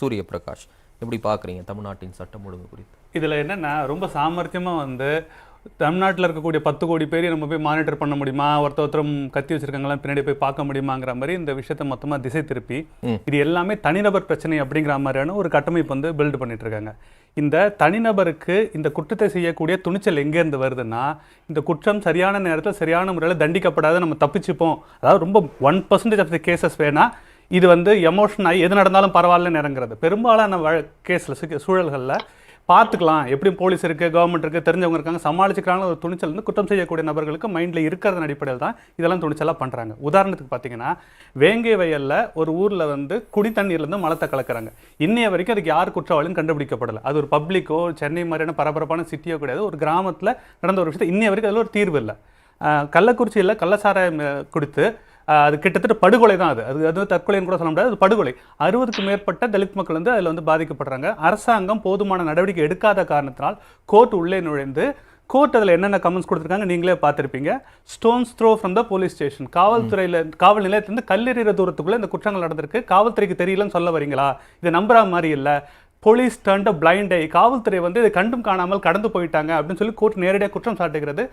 சூரிய பிரகாஷ் எப்படி பார்க்குறீங்க தமிழ்நாட்டின் சட்டம் ஒழுங்கு குறித்து? இதில் என்னென்னா ரொம்ப சாமர்த்தியமாக வந்து தமிழ்நாட்டில் இருக்கக்கூடிய பத்து கோடி பேரை நம்ம போய் மானிட்டர் பண்ண முடியுமா? ஒருத்தர் ஒருத்தரும் கத்தி வச்சிருக்காங்களாம் பின்னாடி போய் பார்க்க முடியுமாங்கிற மாதிரி இந்த விஷயத்தை மொத்தமாக திசை திருப்பி இது எல்லாமே தனிநபர் பிரச்சனை அப்படிங்கிற மாதிரியான ஒரு கட்டமைப்பு வந்து பில்ட் பண்ணிட்டு இருக்காங்க. இந்த தனிநபருக்கு இந்த குற்றத்தை செய்யக்கூடிய துணிச்சல் எங்கேருந்து வருதுன்னா இந்த குற்றம் சரியான நேரத்தில் சரியான முறையில் தண்டிக்கப்படாத நம்ம தப்பிச்சுப்போம். அதாவது ரொம்ப one percentage of the cases வேணா இது வந்து எமோஷன் ஆகி எது நடந்தாலும் பரவாயில்லன்னு இறங்குறது. பெரும்பாலான வழ கேஸில் சூழல்களில் பார்த்துக்கலாம். எப்படி போலீஸ் இருக்குது கவர்மெண்ட் இருக்குது தெரிஞ்சவங்க இருக்காங்க சமாளிச்சுக்கிறாங்க ஒரு துணிச்சல் வந்து குற்றம் செய்யக்கூடிய நபர்களுக்கு மைண்டில் இருக்கிறதன் அடிப்படையில் தான் இதெல்லாம் துணிச்சலாக பண்ணுறாங்க உதாரணத்துக்கு பார்த்தீங்கன்னா வேங்கை வயலில் ஒரு ஊரில் வந்து குடி தண்ணீர்லேருந்து மலத்தை கலக்கிறாங்க. இன்னைய வரைக்கும் அதுக்கு யார் குற்றவாளியும் கண்டுபிடிக்கப்படலை. அது ஒரு பப்ளிக்கோ சென்னை மாதிரியான பரபரப்பான சிட்டியோ கிடையாது. ஒரு கிராமத்தில் நடந்த ஒரு விஷயத்தை இன்னைய வரைக்கும் அதில் ஒரு தீர்வு இல்லை. கள்ளக்குறிச்சியில் கள்ளச்சாராயம் கொடுத்து குடித்து அது கிட்டத்தட்ட படுகொலை தான் அது. அது அது தற்கொலைன்னு கூட சொல்ல முடியாது. அது படுகொலை. அறுபதுக்கு மேற்பட்ட தலித் மக்கள் வந்து அதில் வந்து பாதிக்கப்படுறாங்க. அரசாங்கம் போதுமான நடவடிக்கை எடுக்காத காரணத்தினால் கோர்ட் உள்ளே நுழைந்து கோர்ட் அதில் என்னென்ன கமெண்ட்ஸ் கொடுத்துருக்காங்க நீங்களே பார்த்துருப்பீங்க. Stones throw from the police station காவல்துறையில் காவல் நிலையத்திலிருந்து கல்லெறிகிற தூரத்துக்குள்ளே இந்த குற்றங்கள் நடந்திருக்கு. காவல்துறைக்கு தெரியலன்னு சொல்ல வரீங்களா? இது நம்புற மாதிரி இல்லை. போலீஸ் டர்ன்ட் பிளைண்ட் ஐ காவல்துறை வந்து இதை கண்டும் காணாமல் கடந்து போயிட்டாங்க அப்படின்னு சொல்லி கோர்ட் நேரடியாக குற்றம் சாட்டுகிறது.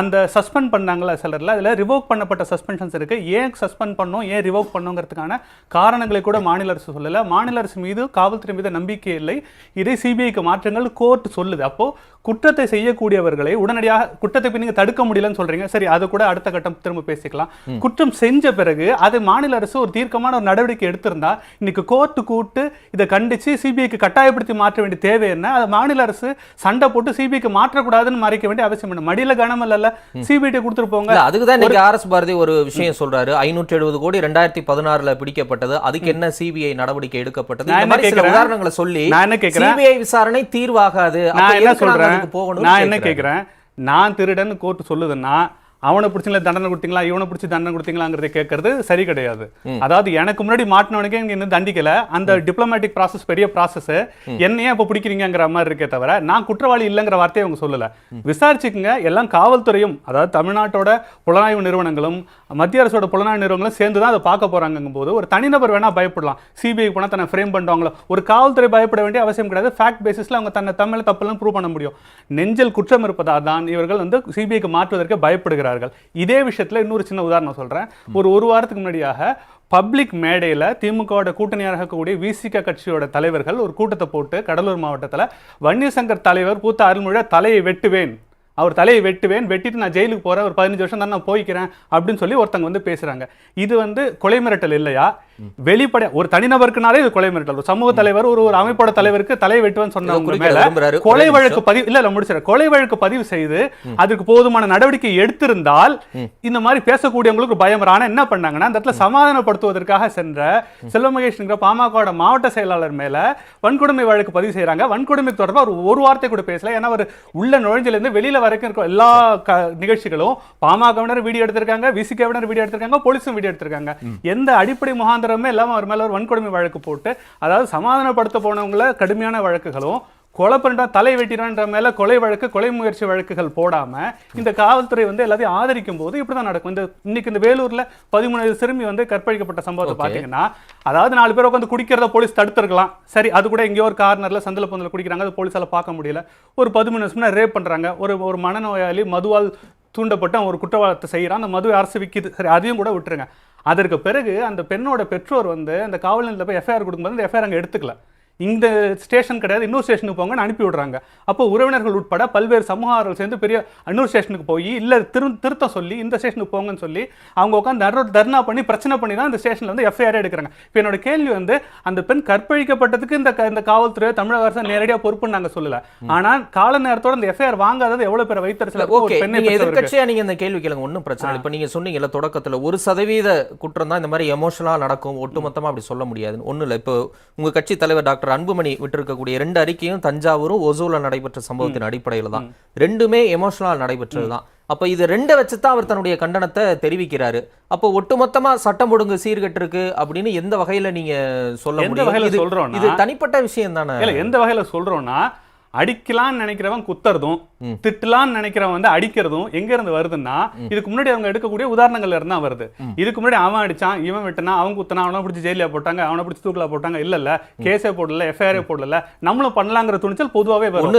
அந்த சஸ்பெண்ட் பண்ணாங்களா சிலரில் அதில் ரிவோக் பண்ணப்பட்ட சஸ்பென்ஷன்ஸ் இருக்குது ஏன் சஸ்பெண்ட் பண்ணோம்? ஏன் ரிவோக் பண்ணோங்கிறதுக்கான காரணங்களை கூட மாநில அரசு சொல்லலை. மாநில அரசு மீது காவல்துறை மீது நம்பிக்கை இல்லை. இதை சிபிஐக்கு மாற்றங்கள் கோர்ட் சொல்லுது. அப்போது குற்றத்தை செய்யக்கூடியவர்களை உடனடியாக குற்றத்தை நீங்க தடுக்க முடியலன்னு சொல்றீங்க. சரி அது கூட அடுத்த கட்டம் திரும்ப பேசிக்கலாம். குற்றம் செஞ்ச பிறகு அது மாநில அரசு ஒரு தீர்க்கமான ஒரு நடவடிக்கை எடுத்திருந்தா இன்னைக்கு கோர்ட்டு கூட்டு இதை கண்டிச்சு சிபிஐக்கு கட்டாயப்படுத்தி மாற்ற வேண்டிய தேவை என்ன? அதை மாநில அரசு சண்டை போட்டு சிபிஐக்கு மாற்றக்கூடாதுன்னு மறைக்க வேண்டிய அவசியம் என்ன? மடியில கனம் இல்ல சிபிஐ கொடுத்துட்டு போங்க. இல்ல அதுக்கு தான் இன்னைக்கு ஆர் எஸ் பாரதி ஒரு விஷயம் சொல்றாரு. ஐநூற்றி எழுபது கோடி ரெண்டாயிரத்தி பதினாறுல பிடிக்கப்பட்டது. அதுக்கு என்ன சிபிஐ நடவடிக்கை எடுக்கப்பட்டது? உதாரணங்களை சொல்லி நான் என்ன விசாரணை தீர்வாகாது. நான் என்ன சொல்றேன் போகணும்னு நான் என்ன கேக்குறேன். கேட்குறேன் நான் திருடன் கோர்ட் சொல்லுதுன்னா அவனை பிடிச்சிங்களா தண்டனை கொடுத்தீங்களா இவனை பிடிச்சி தண்டனை கொடுத்தீங்களாங்கிறத கேட்கறது சரி கிடையாது. அதாவது எனக்கு முன்னாடி மாட்டினவனுக்கே இங்க இன்னும் தண்டிக்கல. அந்த டிப்ளமேட்டிக் ப்ராசஸ் பெரிய ப்ராசஸ் என்னையே இப்போ பிடிக்கிறீங்கிற மாதிரி இருக்கே தவிர நான் குற்றவாளி இல்லைங்கிற வார்த்தையை அவங்க சொல்லல. விசாரிச்சுக்குங்க எல்லாம் காவல்துறையும் அதாவது தமிழ்நாட்டோட புலனாய்வு நிறுவனங்களும் மத்திய அரசோட புலனாய்வு நிறுவனங்களும் சேர்ந்து தான் அதை பார்க்க போறாங்கும் போது ஒரு தனிநபர் வேணா பயப்படலாம். சிபிஐ போனால் தன்னை ஃப்ரேம் பண்ணுவாங்களோ ஒரு காவல்துறை பயப்பட வேண்டிய அவசியம் கிடையாது. ஃபேக்ட் பேசிஸ்ல அவங்க தன்னை தமிழ் தப்பெல்லாம் ப்ரூவ் பண்ண முடியும். நெஞ்சல் குற்றம் இருப்பதால் தான் இவர்கள் வந்து சிபிஐக்கு மாற்றுவதற்கு பயப்படுகிறார்கள் இதே விஷயத்தில் இன்னொரு சின்ன உதாரணம் சொல்றேன். ஒரு ஒரு வாரத்துக்கு முன்னாடியாக பப்ளிக் மேடையில் திமுகவோட கூட்டணியாக இருக்கக்கூடிய விசிக கட்சியோட தலைவர்கள் ஒரு கூட்டத்தை போட்டு கடலூர் மாவட்டத்தில் வன்னியசங்கர் தலைவர் பூத்த அருள்மொழியா தலையை வெட்டுவேன். அவர் தலையை வெட்டுவேன் வெட்டிட்டு நான் ஜெயிலுக்கு போறேன் ஒரு பதினஞ்சு வருஷம் தான் நான் போய்க்கிறேன் அப்படின்னு சொல்லி ஒருத்தங்க வந்து பேசுறாங்க. இது வந்து கொலை மிரட்டல் இல்லையா? வெளிப்படை ஒரு தனிநபருக்குனாலே இது கொலை மிரட்டல். சமூக தலைவர் ஒரு ஒரு அமைப்போட தலைவருக்கு தலையை வெட்டுவேன்னு சொன்னவங்க மேல. கொலை வழக்கு பதிவு இல்ல இல்ல முடிச்சிடறேன். கொலை வழக்கு பதிவு செய்து அதுக்கு போதுமான நடவடிக்கை எடுத்திருந்தால் இந்த மாதிரி பேசக்கூடியவங்களுக்கு பயம். ஆனா என்ன பண்ணாங்கன்னா அந்த இடத்துல சமாதானப்படுத்துவதற்காக சென்ற செல்வ மகேஷ்ங்கிற பாமகவோட மாவட்ட செயலாளர் மேல வன்கொடுமை வழக்கு பதிவு செய்றாங்க. வன்கொடுமை தொடர்பா ஒரு ஒரு வார்த்தை கூட பேசல. ஏன்னா அவர் உள்ள நுழைஞ்சல இருந்து வெளியில வரைக்கும் இருக்க எல்லா நிகழ்ச்சிகளும் பாமகவினர் வீடியோ எடுத்திருக்காங்க விசிகவினர் வீடியோ எடுத்திருக்காங்க போலீஸும் வீடியோ எடுத்திருக்காங்க. எந்த அடிப்படை முகாந்திரமே இல்லாம அவர் மேல ஒரு வன்கொடுமை வழக்கு போட்டு அதாவது சமாதானப்படுத்த போனவங்கள கடுமையான வழக்குகளும் கொலை பண்ணிட்டா தலை வெட்டிடுன்ற மேல கொலை வழக்கு கொலை முயற்சி வழக்குகள் போடாம இந்த காவல்துறை வந்து எல்லாத்தையும் ஆதரிக்கும் போது இப்படிதான் நடக்கும். இந்த இன்னைக்கு இந்த வேலூர்ல பதிமூணு சிறுமி வந்து கற்பழிக்கப்பட்ட சம்பவத்தை Okay. பாத்தீங்கன்னா அதாவது நாலு பேர் உட்காந்து குடிக்கிறத போலீஸ் தடுத்திருக்கலாம். சரி அது கூட எங்கேயோ ஒரு கார்னர்ல சந்தில பொந்தில் குடிக்கிறாங்க அது போலீஸால பார்க்க முடியல. ஒரு பதிமூணு வருஷம் ரேப் பண்றாங்க. ஒரு ஒரு மனநோயாளி மதுவால் தூண்டப்பட்டு அவன் ஒரு குற்றவாளத்தை செய்யறான். அந்த மது அரசு விக்குது. சரி அதையும் கூட விட்டுருங்க. அதற்கு பிறகு அந்த பெண்ணோட பெற்றோர் வந்து அந்த காவல் நிலையத்தில் போய் எஃப்ஐஆர் கொடுக்கும்போது அந்த எஃப்ஐஆர் அங்கே எடுத்துக்கல. இந்த ஸ்டேஷன் கிடையாது இன்னொரு ஸ்டேஷனுக்கு போங்கன்னு அனுப்பி விடுறாங்க. அப்போ உறவினர்கள் உட்பட பல்வேறு சமூகங்கள் சேர்ந்து பெரிய இன்னொரு ஸ்டேஷனுக்கு போய் இல்லை திரு திருத்தம் சொல்லி இந்த ஸ்டேஷனுக்கு போங்கன்னு சொல்லி அவங்க உட்காந்து தர்ணா பண்ணி பிரச்சனை பண்ணி தான் இந்த ஸ்டேஷனில் வந்து எஃப்ஐஆர் எடுக்கிறாங்க. இப்போ என்னோட கேள்வி வந்து அந்த பெண் கற்பழிக்கப்பட்டதுக்கு இந்த இந்த காவல்துறை தமிழக அரசு நேரடியாக பொறுப்புன்னு நாங்கள் சொல்லல. ஆனால் கால நேரத்தோட இந்த எஃப்ஐஆர் வாங்காதது எவ்வளவு பேர் வைத்தறிச்சல ஓகே ஒரு பெண்ணை நீங்க பெற்றவருக்கு. எதிர்க்கட்சியா நீங்க இந்த கேள்வி கேளுங்க ஒன்றும் பிரச்சனை இப்போ நீங்க சொன்னீங்கல்ல தொடக்கத்துல ஒரு சதவீத குற்றம் தான் இந்த மாதிரி எமோஷனலா நடக்கும் ஒட்டுமொத்தமா அப்படி சொல்ல முடியாது ஒண்ணும் இல்லை இப்போ உங்க கட்சி தலைவர் டாக்டர் அன்புமணி விட்டிருக்கக்கூடிய ரெண்டு அறிக்கையும் தஞ்சாவூரும் ஒசூர்ல நடைபெற்ற சம்பவத்தின் அடிப்படையில தான் ரெண்டுமே எமோஷனலா நடைபெற்றது தான் அப்ப இது ரெண்டை வச்சு தான் அவர் தன்னுடைய கண்டனத்தை தெரிவிக்கிறாரு. அப்போ ஒட்டுமொத்தமா சட்டம் ஒழுங்கு சீர்கெட்டிருக்கு அப்படின்னு எந்த வகையில நீங்க சொல்ல எந்த வகையில இது- தனிப்பட்ட விஷயம் தானே எந்த வகையில சொல்றோம்னா அடிக்கலாம்னு நினைக்கிறவன் குத்துறதும் திட்டலாம்னு நினைக்கிறவன் வந்து அடிக்கிறதும் எங்க இருந்து வருதுன்னா இதுக்கு முன்னாடி அவங்க எடுக்கக்கூடிய உதாரணங்கள்ல இருந்து தான் வருது. இதுக்கு முன்னாடி அவன் அடிச்சான் இவன் வெட்டினா அவன் குத்தினா அவனை பிடிச்சி ஜெயிலியா போட்டாங்க அவனை பிடிச்சி தூக்கில போட்டாங்க இல்ல இல்ல. கேஸே போடல எஃப்ஐஆரே போடல நம்மளும் பண்ணலாங்கிற துணிச்சல் வரும்.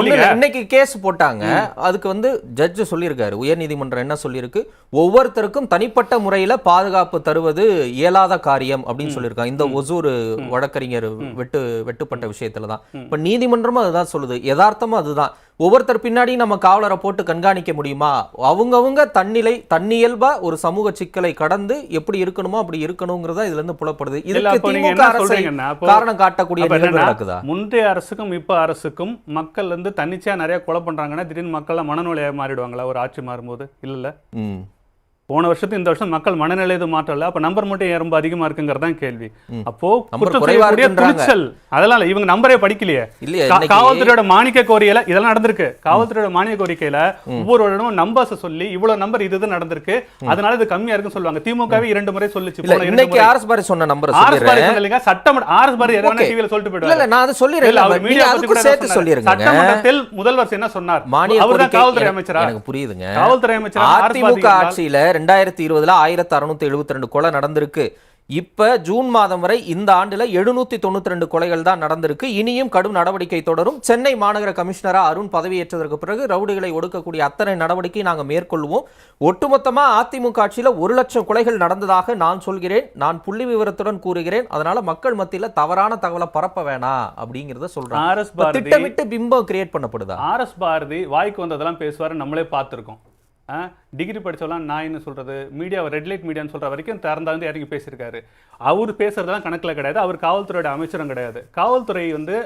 இல்லைங்க. இன்னைக்கு கேஸ் போட்டாங்க. அதுக்கு வந்து ஜட்ஜ் சொல்லியிருக்காரு. உயர்நீதிமன்றம் என்ன சொல்லியிருக்கு? ஒவ்வொருத்தருக்கும் தனிப்பட்ட முறையில பாதுகாப்பு தருவது இயலாத காரியம் அப்படின்னு சொல்லியிருக்காங்க. இந்த ஒசூர் வழக்கறிஞர் வெட்டு வெட்டுப்பட்ட விஷயத்துல தான். இப்ப நீதிமன்றமும் அதுதான் சொல்லுது. யதார்த்தமும் அதுதான். ஒவ்வொருத்தர் பின்னாடி நம்ம காவலரை போட்டு கண்காணிக்க முடியுமா? அவங்கவங்க தன்னிலை தன்னியல்பா ஒரு சமூக சிக்கலை கடந்து எப்படி இருக்கணுமோ அப்படி இருக்கணுங்கிறதா இதுல இருந்து புலப்படுது இதுக்கு திமுக அரசை காரணம் காட்டக்கூடிய நடக்குதா? முந்தைய அரசுக்கும் இப்ப அரசுக்கும் மக்கள் வந்து தன்னிச்சையா நிறைய கொலை பண்றாங்கன்னா திடீர்னு மக்கள் மனநோயா மாறிடுவாங்களா? ஒரு ஆட்சி மாறும்போது. இல்ல போன வருஷத்து இந்த வருஷம் மக்கள் மனநிலை எதுவும் மாற்றம் இல்ல அப்ப நம்பர் மட்டும் ரொம்ப அதிகமா இருக்குங்கிறது தான் கேள்வி அப்போ இருக்குன்றாங்க. துணிச்சல். அதெல்லாம் இல்ல இவங்க நம்பரே படிக்கலையே. காவல்துறையோட மானிக்க கோரிக்கையில இதெல்லாம் நடந்திருக்கு. காவல்துறையோட மானிய கோரிக்கையில ஒவ்வொரு இடமும் நம்பர்ஸ் சொல்லி இவ்வளவு நம்பர் இது நடந்திருக்கு. அதனால இது கம்மியா இருக்குன்னு சொல்லுவாங்க. திமுகவே இரண்டு முறை சொல்லுச்சு. இன்னைக்கு. ஆர்எஸ் பாரி சொன்ன நம்பர் ஆர்எஸ் பாரி சொல்லிடுறேன். சொன்னீங்க சட்டமன்ற ஆர்எஸ் பாரி எதனா. டிவில சொல்லிட்டு இல்ல இல்ல நான் அது அவர் மீடியா கூட சேர்த்து? சொல்லிருங்க சட்டமன்றத்தில் முதல்வர் என்ன சொன்னார்? அவர்தான் கோரிக்கை காவல்துறை அமைச்சரா? எனக்கு புரியுதுங்க. காவல்துறை அமைச்சரா அதிமுக ஆட்சியில ரெண்டாயிரத்தி இருபதுல ஆயிரத்தி அறுநூத்தி எழுபத்தி ரெண்டு கொலை நடந்திருக்கு. இப்ப ஜூன் மாதம் வரை இந்த ஆண்டுல எழுநூத்தி தொண்ணூத்தி ரெண்டு கொலைகள் தான் நடந்திருக்கு. இனியும் கடும் நடவடிக்கை தொடரும். சென்னை மாநகர கமிஷனரா அருண் பதவியேற்றதற்கு பிறகு ரவுடிகளை ஒடுக்கக்கூடிய அத்தனை நடவடிக்கை நாங்க மேற்கொள்வோம். ஒட்டுமொத்தமா அதிமுக ஆட்சியில ஒரு லட்சம் கொலைகள் நடந்ததாக நான் சொல்கிறேன். நான் புள்ளி விவரத்துடன் கூறுகிறேன். அதனால மக்கள் மத்தியில தவறான தகவலை பரப்ப வேணாம் அப்படிங்கறத பாரதி திட்டமிட்டு பிம்பம் கிரியேட் பண்ணப்படுதா? ஆர்எஸ் பாரதி வாய்க்கு வந்ததெல்லாம் பேசுவாரு. நம்மளே பார்த்திருக்கோம். டிகிரி படிச்சவெல்லாம் நாயின்னு சொல்றது? மீடியா ரெட் லைட் மீடியான்னு சொல்ற வரைக்கும் திறந்தா வந்து இறங்கி பேசியிருக்காரு. அவர் பேசுறதெல்லாம் கணக்குல கிடையாது. அவர் காவல்துறையோட அமைச்சரும் கிடையாது. காவல்துறை வந்து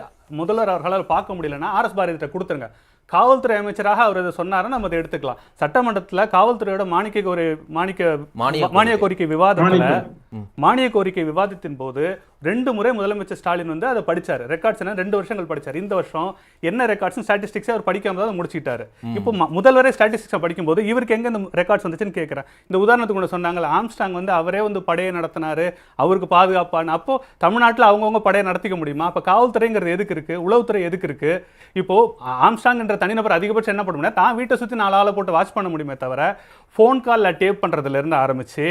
முதல்வர் அவர்களால் பார்க்க முடியலன்னா ஆர்எஸ் பாரதிட்ட கொடுத்துருங்க. காவல்துறை அமைச்சராக அவர் இதை சொன்னாருன்னா நம்ம அதை எடுத்துக்கலாம். சட்டமன்றத்துல காவல்துறையோட மானிக்க கோரி மானிக்க மானிய மானிய கோரிக்கை விவாதத்துல மானிய கோரிக்கை விவாதத்தின் போது ரெண்டு முறை முதலமைச்சர் ஸ்டாலின் வந்து அதை படிச்சாரு. ரெக்கார்ட்ஸ் என்ன? ரெண்டு வருஷங்கள் படிச்சாரு. இந்த வருஷம் என்ன ரெக்கார்ட்ஸ் ஸ்டாட்டிஸ்டிக்ஸ் அவர் படிக்காம தான் முடிச்சிட்டாரு இப்போ முதல்வரே ஸ்டாட்டிஸ்டிக்ஸ் படிக்கும்போது இவருக்கு எங்க இந்த ரெக்கார்ட்ஸ் வந்துச்சுன்னு கேட்கிறேன் இந்த உதாரணத்துக்கு கூட சொன்னாங்கல்ல ஆம்ஸ்டாங் வந்து அவரே வந்து படையை நடத்தினாரு அவருக்கு பாதுகாப்பான அப்போ தமிழ்நாட்டுல அவங்கவங்க படையை நடத்திக்க முடியுமா? அப்ப காவல்துறைங்கிறது எதுக்கு இருக்கு? உளவுத்துறை எதுக்கு இருக்கு? இப்போ ஆம்ஸ்டாங் என்ற தனிநபர் அதிகபட்சம் என்ன பண்ண முடியும் தான் வீட்டை சுத்தி நாலு ஆளை போட்டு வாட்ச் பண்ண முடியுமே தவிர ஃபோன் காலில் டேப் பண்றதுல இருந்து ஆரம்பிச்சு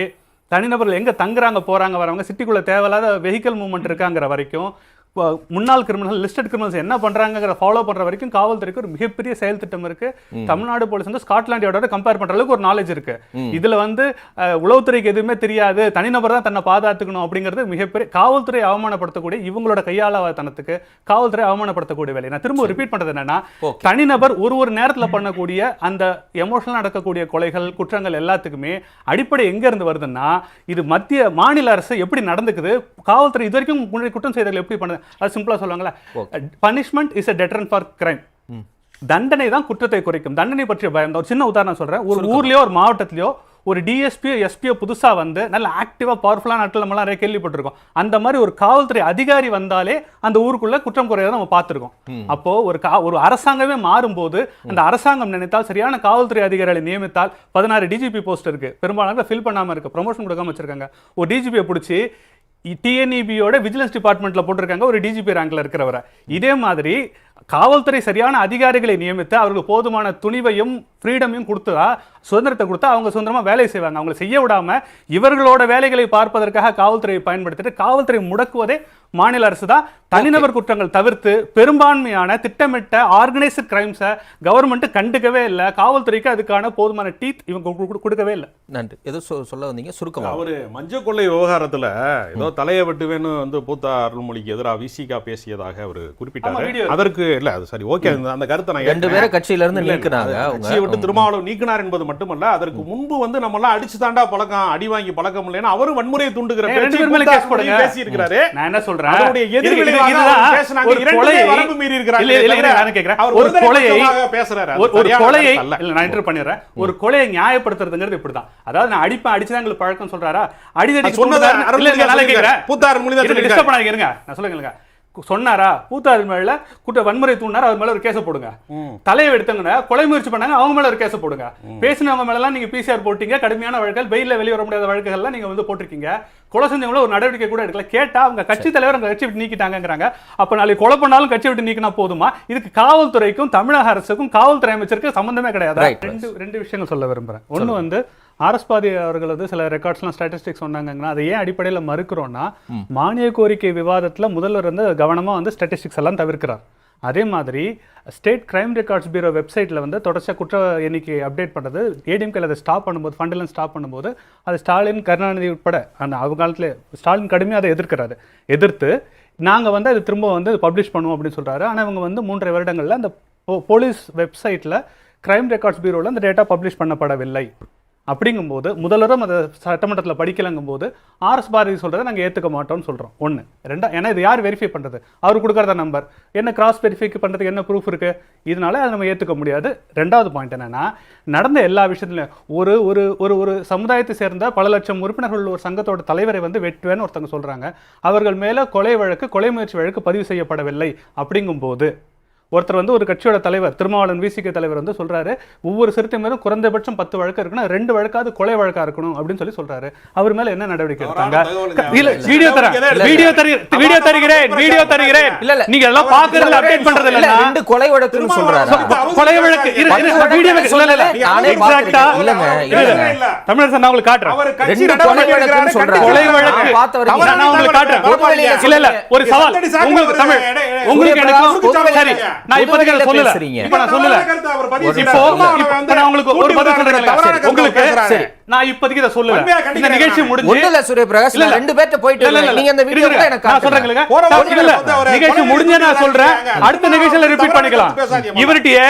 தனிநபர்கள் எங்கே தங்குறாங்க போறாங்க வரவங்க சிட்டிக்குள்ள தேவையில்லாத வெஹிக்கல் மூவ்மெண்ட் இருக்காங்கிற வரைக்கும் முன்னாள் கிரிமினல் லிஸ்டட் கிரிமினல்ஸ் என்ன பண்றாங்கங்கிற ஃபாலோ பண்ற வரைக்கும் காவல்துறைக்கு ஒரு மிகப்பெரிய செயல் திட்டம் இருக்கு. தமிழ்நாடு போலீஸ் வந்து ஸ்காட்லாண்டோட கம்பேர் பண்ற அளவுக்கு ஒரு நாலேஜ் இருக்கு. இதுல வந்து உளவுத்துறைக்கு எதுவுமே தெரியாது. தனிநபர் தான் தன்னை பாதுகாத்துக்கணும் அப்படிங்கிறது மிகப்பெரிய காவல்துறை அவமானப்படுத்தக்கூடிய இவங்களோட கையாளத்தனத்துக்கு காவல்துறை அவமானப்படுத்தக்கூடிய வேலை. நான் திரும்ப ரிப்பீட் பண்றது என்னன்னா. தனிநபர் ஒரு ஒரு நேரத்துல பண்ணக்கூடிய அந்த எமோஷனல் நடக்கக்கூடிய கொலைகள் குற்றங்கள் எல்லாத்துக்குமே அடிப்படை எங்க இருந்து வருதுன்னா இது மத்திய மாநில அரசு எப்படி நடந்துக்குது காவல்துறை இது வரைக்கும் குற்றம் செய்தவர்கள் எப்படி பண்ணுது அது சிம்பிளா சொல்லுவாங்களே punishment is a deterrent for crime தண்டனை தான் குற்றத்தை குறைக்கும். தண்டனை பற்றிய பயம். ஒரு சின்ன உதாரணம் சொல்றேன். ஒரு ஊர்லயோ ஒரு மாவட்டத்திலயோ ஒரு டிஎஸ்பியோ எஸ்பியோ புதுசா வந்து நல்ல ஆக்டிவா பவர்ஃபுல்லான நாட்கள் நம்மளாம் நிறைய கேள்விப்பட்டிருக்கோம். அந்த மாதிரி ஒரு காவல்துறை அதிகாரி வந்தாலே அந்த ஊருக்குள்ள குற்றம் குறையதை நம்ம பார்த்திருக்கோம். அப்போ ஒரு கா ஒரு அரசாங்கமே மாறும்போது அந்த அரசாங்கம் நினைத்தால் சரியான காவல்துறை அதிகாரிகளை நியமித்தால் பதினாறு டிஜிபி போஸ்ட் இருக்கு. பெரும்பாலான ஃபில் பண்ணாம இருக்கு. ப்ரொமோஷன் கொடுக்காம வச்சிருக்காங்க. ஒரு டிஜிபியை பிடிச்சி டிஎன்இபியோட விஜிலன்ஸ் டிபார்ட்மெண்ட்ல போட்டிருக்காங்க. ஒரு டிஜிபி ரேங்க்ல இருக்கிறவரை. இதே மாதிரி காவல்துறை சரியான அதிகாரிகளை நியமித்து அவர்களுக்கு போதுமான துணிவையும் ஃப்ரீடமையும் கொடுத்தா சுதந்திரத்தை கொடுத்தா அவங்க சுதந்திரமா வேலை செய்வாங்க. அவங்களை செய்ய விடாம இவர்களோட வேலைகளை பார்ப்பதற்காக காவல்துறையை பயன்படுத்திட்டு காவல்துறை முடக்குவதே மாநில அரசு தான். தனிநபர் குற்றங்கள் தவிர்த்து பெரும்பான்மையான திட்டமிட்ட ஆர்கனைஸ்டு கிரைம்ஸை கவர்மெண்ட் கண்டுக்கவே இல்லை. காவல்துறைக்கு அதுக்கான போதுமான டீத் இவங்க கொடுக்கவே இல்லை. நன்றி. ஏதோ சொல்ல வந்தீங்க? சுருக்கமா. அவரு மஞ்சள் கொள்ளை விவகாரத்துல ஏதோ தலையை வெட்டுவேன்னு வந்து பூத்தா அருள்மொழிக்கு எதிராக விசிகா பேசியதாக அவர் குறிப்பிட்டாரு. அதற்கு இல்ல அது சரி ஓகே. அந்த கருத்தை நான் ரெண்டு ஏற்கிறேன். பேரை கட்சியில இருந்து இல்ல, இல்ல, நீக்குனாங்க. கட்சியை விட்டு அவங்க திருமாவளவன் நீக்கினார் என்பது மட்டுமல்ல அதற்கு முன்பு வந்து நம்ம எல்லாம் அடிச்சு தாண்டா பழக்கம் அடி வாங்கி பழக்கம் இல்லைன்னா அவரும் வன்முறையை தூண்டுகிற பேசி இருக்கிறாரு நான் என்ன சொல்றேன் அதனுடைய இது- இது- எதிர்விளைவாக இதுதான் அவர் பேசுனாங்க. ஒரு இரண்டுமே கொலையை- வரம்பு மீறி. அவர் ஒரு கொலையை பேசுறாரு. ஒரு- கொலையை. இல்ல நான் இன்டர் பண்ணிடுறேன் ஒரு கொலையை நியாயப்படுத்துறதுங்கிறது இப்படிதான் அதாவது நான் அடிப்பேன் அடிச்சுதான் எங்களுக்கு பழக்கம் சொல்றாரா அடிதடி அது சொன்னது இல்ல அருள்மொழி இல்ல, நான் சொல்லியிருக்காரு. கேட்கிறேன் பூத்தா அருள்மொழி தான் இருங்க, சொல்லியிருக்காரு. disturb பண்ணாதீங்க, இருங்க நான் சொல்லுங்க சொன்னாரா? பூத்தாரி மேல குற்ற வன்முறை தூண்டினார்? அவர் மேல ஒரு கேஸை போடுங்க. தலையை எடுத்தவங்க கொலை முயற்சி பண்ணாங்க அவங்க மேல ஒரு கேஸை போடுங்க. பேசினவங்க மேல நீங்க பிசிஆர் போட்டீங்க. கடுமையான வழக்குகள். வெயில்ல வெளிய வர முடியாத வழக்குகள்லாம் நீங்க வந்து போட்டிருக்கீங்க. கொலை செஞ்சவங்கள ஒரு நடவடிக்கை கூட எடுக்கல. கேட்டா அவங்க கட்சி தலைவர் அவங்க கட்சி விட்டு நீக்கிட்டாங்கங்கிறாங்க. அப்ப நாளைக்கு கொலை பண்ணாலும் கட்சி விட்டு நீக்கினா போதுமா? இதுக்கு காவல்துறைக்கும் தமிழக அரசுக்கும் காவல்துறை அமைச்சருக்கு சம்பந்தமே கிடையாது. ரெண்டு ரெண்டு விஷயங்கள் சொல்ல விரும்புறேன். ஒண்ணு வந்து ஆர்எஸ் பாதி அவர்கள் வந்து சில ரெக்கார்ட்ஸ்லாம் ஸ்டாட்டிஸ்டிக்ஸ் சொன்னாங்கன்னா அதை ஏன் அடிப்படையில மறுக்கிறோம்னா மானிய கோரிக்கை விவாதத்துல முதல்வர் வந்து கவனமா வந்து ஸ்டாட்டிஸ்டிக்ஸ் எல்லாம் தவிர்க்கிறார். அதே மாதிரி ஸ்டேட் கிரைம் ரெக்கார்ட்ஸ் பியூரோ வெப்சைட்டில் வந்து தொடர்ச்சியாக குற்ற எண்ணிக்கை அப்டேட் பண்ணுறது ஏடிஎம்கேல அதை ஸ்டாப் பண்ணும்போது ஃபண்டெல்லாம் ஸ்டாப் பண்ணும்போது அது ஸ்டாலின் கருணாநிதி உட்பட அந்த அவங்க காலத்துல ஸ்டாலின் கடுமையாக அதை எதிர்க்கிறாரு. எதிர்த்து நாங்கள் வந்து அது திரும்ப வந்து பப்ளிஷ் பண்ணுவோம் அப்படின்னு சொல்றாரு. ஆனால் இவங்க வந்து மூன்றரை வருடங்களில் அந்த போலீஸ் வெப்சைட்டில் கிரைம் ரெக்கார்ட்ஸ் பியூரோவில் அந்த டேட்டா பப்ளிஷ் பண்ணப்படவில்லை. அப்படிங்கும்போது முதல்வரும் அதை சட்டமன்றத்தில் படிக்கலங்கும்போது ஆர்எஸ் பாரதி சொல்கிறத நாங்கள் ஏற்றுக்க மாட்டோம்னு சொல்கிறோம் ஒன்று ரெண்டா ஏன்னா இது யார் வெரிஃபை பண்ணுறது அவர் கொடுக்குறத நம்பர் என்ன கிராஸ் வெரிஃபை பண்ணுறதுக்கு என்ன ப்ரூஃப் இருக்குது இதனால அதை நம்ம ஏற்றுக்க முடியாது. ரெண்டாவது பாயிண்ட் என்னென்னா நடந்த எல்லா விஷயத்துலையும் ஒரு ஒரு ஒரு ஒரு சமுதாயத்தை சேர்ந்த பல லட்சம் உறுப்பினர்கள் ஒரு சங்கத்தோட தலைவரை வந்து வெட்டுவேன்னு ஒருத்தவங்க சொல்கிறாங்க அவர்கள் மேலே கொலை வழக்கு கொலை முயற்சி வழக்கு பதிவு செய்யப்படவில்லை. அப்படிங்கும்போது ஒருத்தர் வந்து ஒரு கட்சியோட தலைவர் திருமாவளவன் விசிக தலைவர் வந்து சொல்றாரு ஒவ்வொரு சிறுத்தை மேலும் குறைந்தபட்சம் பத்து வழக்கு இருக்கணும் ரெண்டு வழக்காவது கொலை வழக்கா இருக்கணும் அப்படின்னு சொல்லி சொல்றாரு அவர் மேல என்ன நடவடிக்கை எடுத்தாங்க இல்ல. வீடியோ தரேன். வீடியோ தருகிறேன் வீடியோ தருகிறேன் வீடியோ தருகிறேன் இல்ல, இல்ல. நீங்க எல்லாம் பாக்குறதுல அப்டேட் பண்றது இல்ல ரெண்டு கொலை வழக்குன்னு சொல்றாரா கொலை வழக்கு வீடியோ வழக்கு இல்ல, இல்ல, இல்ல. சொல்லல. நானே உங்களுக்கு காட்டுறேன் அவர் கட்சி ரெண்டு கொலை வழக்குன்னு எடுக்கிறாரு, சொல்றாரு. கொலை. வழக்கு. நான் உங்களுக்கு காட்டுறேன். இல்ல இல்ல ஒரு சவால் உங்களுக்கு. தமிழ் உங்களுக்கு பிரகாஷ் சரி நான் அதை சொல்லல. இப்ப நான் சொல்லல இப்போ. இப்போ உங்களுக்கு ஒரு பதில். சொல்றேன் உங்களுக்கு நான் இப்போதைக்கு இதை உண்மையா இந்த நிகழ்ச்சி. முடிஞ்சு ஒண்ணு இல்ல சூரியபிரகாஷ் இல்ல. ரெண்டு பேர்ட்ட போயிட்டு இல்ல. நீங்க அந்த வீடியோ இருங்க, எனக்கு நான். சொல்றேன்? போற நிகழ்ச்சி முடிஞ்சே நான் சொல்றேன். அடுத்த நிகழ்ச்சியில ரிப்பீட் பண்ணிக்கலாம். இவர்கிட்டயே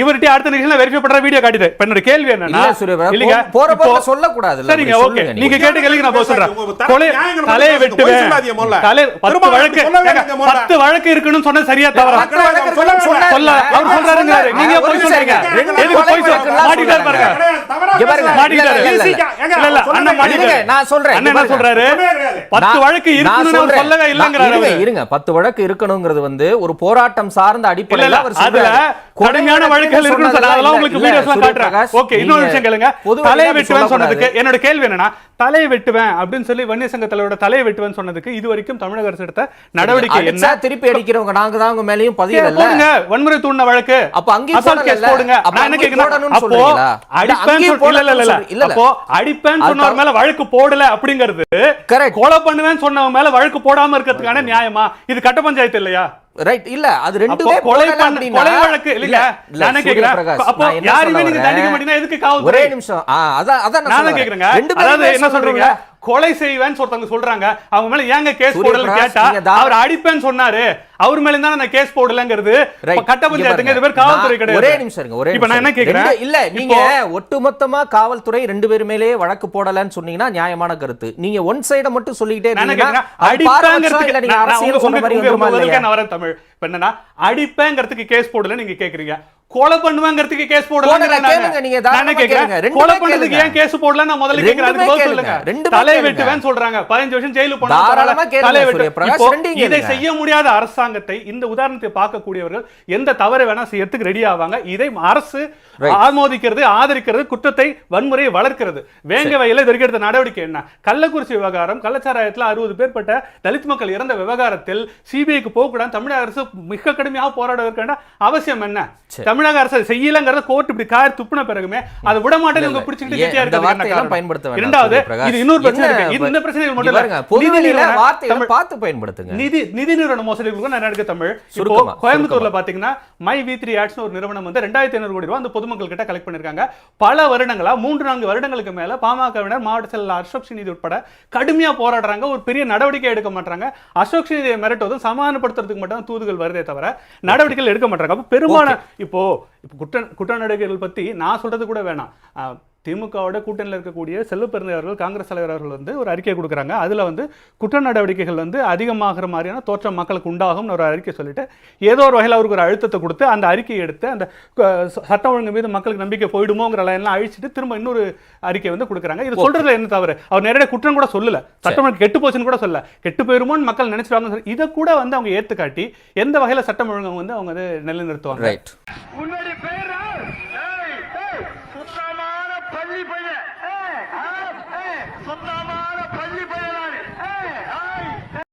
இவர்கிட்டயே அடுத்த நிகழ்ச்சியில வெரிஃபை பண்ற வீடியோ காட்டுது இப்ப என்னோட கேள்வி என்னன்னா இல்லைங்க போற இப்போ- போக்குல சொல்லக்கூடாதுல்ல. சரிங்க ஓகே நீங்க. கேட்ட கேள்விக்கு நான் பதில் சொல்றேன் கொலை தலையை. பொய் வெட்டுவேன். தலை பத்து திரும்ப வழக்கு சொல்லவே ஏங்க, வேண்டாம் முதல்ல. பத்து வழக்கு இருக்குன்னு சொன்னா சரியா தவறா சொல்ல- சொல்ல அவர் சொல்றாருங்கிறாரு நீங்க போய் சொல்றீங்க எதுக்கு போய் சொல்ல மாட்டிட்டாரு பாருங்க. மாட்டிட்டாரு. நான் சொல்றேன். என்ன சொல்றாரு. பத்து வழக்கு நான் இருக்குன்னு அவர் சொல்றேன். சொல்லவே நான் இல்லைங்கிறாரு இருங்க, அவரு. இருங்க பத்து வழக்கு இருக்கணுங்கிறது வந்து ஒரு போராட்டம் சார்ந்த அடிப்படையில அவர் அதுல சொல்றாரு. கொலை கடுமையான வழக்குன்னு வழக்குகள் இருக்குன்னு சொன்னா, சொன்னதெல்லாம் அதெல்லாம் இல்ல. உங்களுக்கு இல்ல, வீடியோஸ்லாம் காட்டுறேன். சூரியபிரகாஷ், ஓகே, இன்னொரு நீங்க விஷயம் கேளுங்க. பொது வழியில தலையை அப்படி வெட்டுவேன் சொன்னதுக்கு சொல்லக்கூடாது. என்னோட கேள்வி என்னன்னா தலையை வெட்டுவேன் அப்படின்னு சொல்லி வன்னிய சங்க தலைவரோட தலையை வெட்டுவேன் சொன்னதுக்கு இது வரைக்கும் தமிழக அரசு எடுத்த நடவடிக்கை என்ன திருப்பி அடிக்கிறவங்க நாங்க தான் உங்க மேலயும் பதியல வன்முறை தூண்டின வழக்கு அப்ப அங்கேயும். போடுங்க நான் என்ன கேக்குறேன்? அடிப்பேன் இல்ல. அப்போ அடிப்பேன் சொன்னவர் மேல வழக்கு போடல அப்படிங்கிறது. கொலை பண்ணுவேன் சொன்னவன் மேல வழக்கு போடாம இருக்கிறதுக்கான நியாயமா? இது கட்ட பஞ்சாயத்து இல்லையா? ரைட் இல்ல அது ரெண்டுமே கொலை கொலை வழக்கு இல்ல, இல்ல, நான் கேக்குறேன். அப்போ சொல்ல நீங்க? தண்டிக்க மாட்டீங்கன்னா எதுக்கு ஒரே காவல்துறை நிமிஷம். அதான் அதான் நான் கேக்குறேங்க. ரெண்டு பேருமே என்ன சொல்றீங்க. கொலை செய்வேன்னு ஒருத்தவங்க சொல்றாங்க. அவங்க மேல ஏங்க கேஸ் போடல கேட்டா அவர் அடிப்பேன்னு சொன்னாரு. அவர் மேல தான் நான் கேஸ் போடலங்கிறது. கட்ட பஞ்சாயத்துங்க இது. பேர் காவல்துறை கிடையாது. ஒரே நிமிஷம் இருங்க ஒரே இப்ப நான் என்ன கேக்குறேன்? இல்ல நீங்க ஒட்டுமொத்தமா காவல்துறை ரெண்டு பேர் மேலேயே வழக்கு போடலன்னு சொன்னீங்கன்னா நியாயமான கருத்து. நீங்க ஒன் சைட மட்டும் சொல்லிக்கிட்டே இல்ல அடிப்பேங்கிறதுக்கு நீங்க அரசியல் சொன்ன மாதிரி? நான் வரேன் தமிழ் இப்ப என்னன்னா அடிப்பேங்கிறதுக்கு கேஸ் போடல நீங்க கேக்குறீங்க. கொலை பண்ணுவாங்கிறதுக்கு கேஸ் போடல நான் கேக்குறேன்? கொலை. ஏன் கேஸ் போடல நான் முதல்ல கேக்குறேன். அதுக்கு பதில். சொல்லுங்க. தலை கேளுங்க. வெட்டுவேன்னு சொல்றாங்க. பதினஞ்சு வருஷம் போனா தலை வெட்டு. இதை. செய்ய முடியாத அரசாங்கத்தை இந்த உதாரணத்தை பார்க்கக்கூடியவர்கள் எந்த தவறை வேணா செய்யறதுக்கு ரெடி ஆவாங்க. இதை அரசு. ஆமோதிக்கிறது ஆதரிக்கிறது குற்றத்தை வன்முறையை வளர்க்கிறது. வேங்க வயல இதற்கு எடுத்த நடவடிக்கை என்ன? கள்ளக்குறிச்சி விவகாரம் கள்ளச்சாராயத்தில் அறுபது பேர்பட்ட தலித் மக்கள் இறந்த விவகாரத்தில் சிபிஐக்கு போகக்கூடாது தமிழக அரசு மிக கடுமையாக போராடுவதற்கான அவசியம் என்ன. தமிழக அரசு செய்யலங்கிறத கோர்ட் இப்படி கார் துப்புன பிறகுமே அதை விட மாட்டேன் இல்ல, இவங்க. பிடிச்சிட்டு கெட்டியா? பயன்படுத்த இரண்டாவது. இது இன்னொரு பிரச்சனை இருக்கு. இந்த ப- பிரச்சனைகள் இங்க மட்டும் இல்ல பொதுவெளியில வார்த்தைகளை பார்த்து பயன்படுத்துங்க. நிதி நிதி நிறுவன மோசடிகளுக்கு நான் எடுக்க தமிழ். இப்போ கோயம்புத்தூர்ல பாத்தீங்கன்னா மை வி த்ரீ ஆட்ஸ் ஒரு நிறுவனம் வந்து ரெண்டாயிரத்தி ஐநூறு கோடி ரூபாய் அந்த பொதுமக்கள் கிட்ட கலெக்ட் பண்ணிருக்காங்க. பல வருடங்களா மூன்று நான்கு வருடங்களுக்கு மேல பாமகவினர் மாவட்ட செயலர் அசோக் நீதி உட்பட கடுமையா போராடுறாங்க. ஒரு பெரிய நடவடிக்கை எடுக்க மாட்டாங்க அசோக் நீதியை மிரட்டுவதும் சமாதானப்படுத்துறதுக்கு மட்டும் தான் வருதே தவிர நடவடிக்கைகள் எடுக்க மாட்டாங்க. அப்ப பெரும்பாலான இப்போ இப்போ குற்ற குற்ற நடவடிக்கைகள் பத்தி நான் சொல்றது கூட வேணாம். திமுகவோட கூட்டணியில் இருக்கக்கூடிய செல்வப்பெருந்தை அவர்கள் காங்கிரஸ் தலைவர் அவர்கள் வந்து ஒரு அறிக்கை கொடுக்குறாங்க. அதில் வந்து குற்ற நடவடிக்கைகள் வந்து அதிகமாகிற மாதிரியான தோற்றம் மக்களுக்கு உண்டாகும்னு ஒரு அறிக்கை சொல்லிட்டு ஏதோ ஒரு வகையில் அவருக்கு ஒரு அழுத்தத்தை கொடுத்து அந்த அறிக்கையை எடுத்து அந்த அஹ், ச- சட்டம் ஒழுங்கு மீது மக்களுக்கு நம்பிக்கை போயிடுமோங்கிற லைன்லாம் அழிச்சிட்டு திரும்ப இன்னொரு அறிக்கை வந்து கொடுக்குறாங்க. இது சொல்றதுல என்ன தவறு? அவர் நேரடியாக குற்றம் கூட சொல்லல. சட்டம் கெட்டு போச்சுன்னு கூட சொல்ல கெட்டு போயிருமோன்னு மக்கள் நினைச்சிருவாங்க இதை கூட வந்து அவங்க ஏத்து காட்டி எந்த வகையில சட்டம் ஒழுங்கு வந்து அவங்க வந்து நிலைநிறுத்துவாங்க?